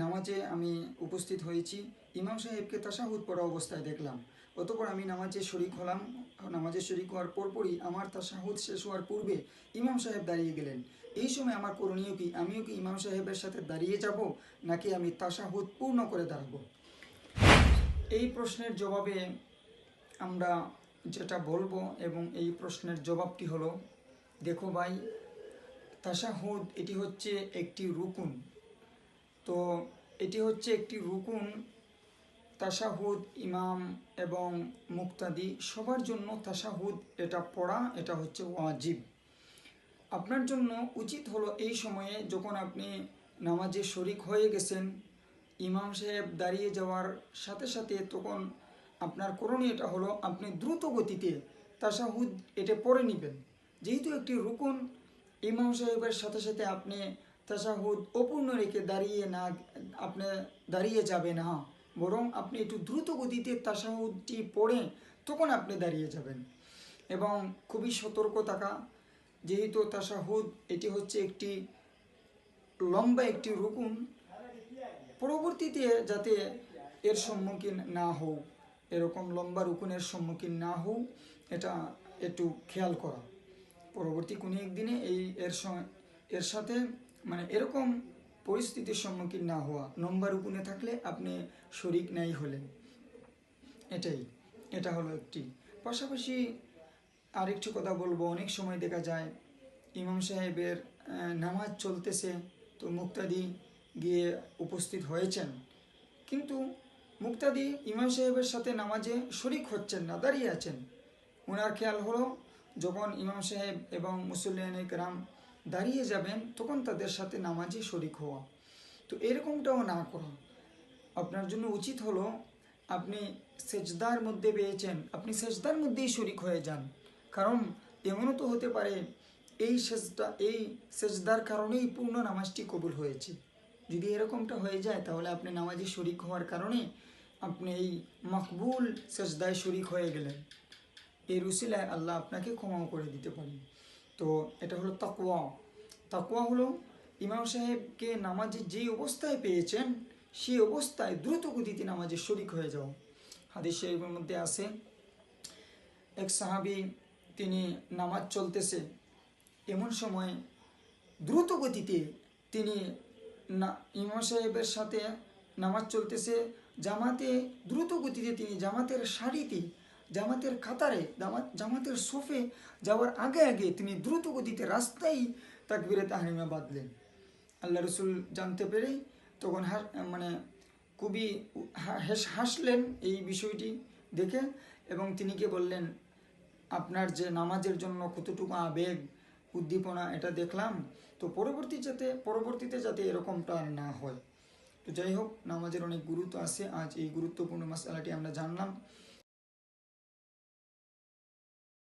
নামাজে আমি উপস্থিত হয়েছি। ইমাম সাহেবকে তাসাহুদ পড়া অবস্থায় দেখলাম। অতপর আমি নামাজে শরিক হলাম। নামাজে শরিক হওয়ার পরপরই আমার তাসাহুদ শেষ হওয়ার পূর্বে ইমাম সাহেব দাঁড়িয়ে গেলেন। এই সময় আমার করণীয় কি? আমিও কি ইমাম সাহেবের সাথে দাঁড়িয়ে যাব, নাকি আমি তাসাহুদ পূর্ণ করে দাঁড়াবো? এই প্রশ্নের জবাবে আমরা যেটা বলব এবং এই প্রশ্নের জবাবটি হলো, দেখো ভাই তাসাহুদ এটি হচ্ছে একটি রুকুন। তো এটি হচ্ছে একটি রুকুন তাসাহুদ ইমাম এবং মুক্তাদি। সবার জন্য তাসাহুদ এটা পড়া, এটা হচ্ছে ওয়াজিব। আপনার জন্য উচিত হলো এই সময়ে যখন আপনি নামাজে শরিক হয়ে গেছেন, ইমাম সাহেব দাঁড়িয়ে যাওয়ার সাথে সাথে তখন আপনার করণীয়টা হলো আপনি দ্রুত গতিতে তাসাহুদ এটা পড়ে নেবেন। যেহেতু একটি রুকুন, ইমাম সাহেবের সাথে সাথে আপনি তাসাহুদ অপূর্ণ রেখে দাঁড়িয়ে না, আপনি, দাঁড়িয়ে যাবে না। বরং আপনি একটু দ্রুত গতিতে তাসাহুদটি পড়ে, তখন আপনি দাঁড়িয়ে যাবেন। এবং খুবই সতর্ক থাকা, যেহেতু তাসাহুদ এটি হচ্ছে একটি লম্বা একটি রুকুন, পরবর্তীতে যাতে এর সম্মুখীন না হোক এরকম লম্বা রুকুনের সম্মুখীন না হোক এটা একটু খেয়াল করা। পরবর্তী কোনো একদিনে এই এর এর সাথে মানে এরকম পরিস্থিতির সম্মুখীন না হওয়া, নম্বর রুকুনে থাকলে আপনি শরিক নাই হলেন। এটাই, এটা হলো একটি। পাশাপাশি আরেকটু কথা বলব, অনেক সময় দেখা যায় ইমাম সাহেবের নামাজ চলতেছে, তো মুক্তাদি গিয়ে উপস্থিত হয়েছেন। কিন্তু মুক্তাদি ইমাম সাহেবের সাথে নামাজে শরিক হচ্ছেন না, দাঁড়িয়ে আছেন। ওনার খেয়াল হলো, যখন ইমাম সাহেব এবং মুসল্লিয়ান রাম দাঁড়িয়ে যাবেন, তখন তাদের সাথে নামাজে শরিক হওয়া। তো এরকমটাও না করা। আপনার জন্য উচিত হলো, আপনি সেজদার মধ্যে পেয়েছেন, আপনি সেজদার মধ্যেই শরিক হয়ে যান। কারণ এমনও তো হতে পারে, এই সেজদা, এই সেজদার কারণেই পূর্ণ নামাজটি কবুল হয়েছে। যদি এরকমটা হয়ে যায়, তাহলে আপনি নামাজে শরিক হওয়ার কারণে আপনি এই মকবুল সেজদায় শরিক হয়ে গেলেন। এই রুসিলায় আল্লাহ আপনাকে ক্ষমাও করে দিতে পারেন। তো এটা হলো তাকওয়া। তাকুয়া হলো ইমাম সাহেবকে নামাজে যেই অবস্থায় পেয়েছেন, সেই অবস্থায় দ্রুত গতিতে নামাজে শরিক হয়ে যাও হাদিস শরীফের মধ্যে আছে, এক সাহাবি তিনি নামাজ চলতেছে, এমন সময় দ্রুত গতিতে তিনি না, ইমাম সাহেবের সাথে নামাজ চলতেছে, জামাতে দ্রুত গতিতে তিনি জামাতের শাড়িতে জামাতের কাতারে, জামাত, জামাতের সোফে যাওয়ার আগে আগে তিনি দ্রুত গতিতে রাস্তায় তাকবিরে তাহরিমা বাঁধলেন। আল্লাহ রসুল জানতে পেরেই তখন মানে খুবই হেস- হাসলেন এই বিষয়টি দেখে এবং তিনি কে বললেন, আপনার যে নামাজের জন্য কতটুকু আবেগ, উদ্দীপনা এটা দেখলাম, তো পরবর্তী যাতে, পরবর্তীতে যাতে এরকমটা না হয়। তো যাই হোক, নামাজের অনেক গুরুত্ব আছে, আজ এই গুরুত্বপূর্ণ মশালাটি আমরা জানলাম।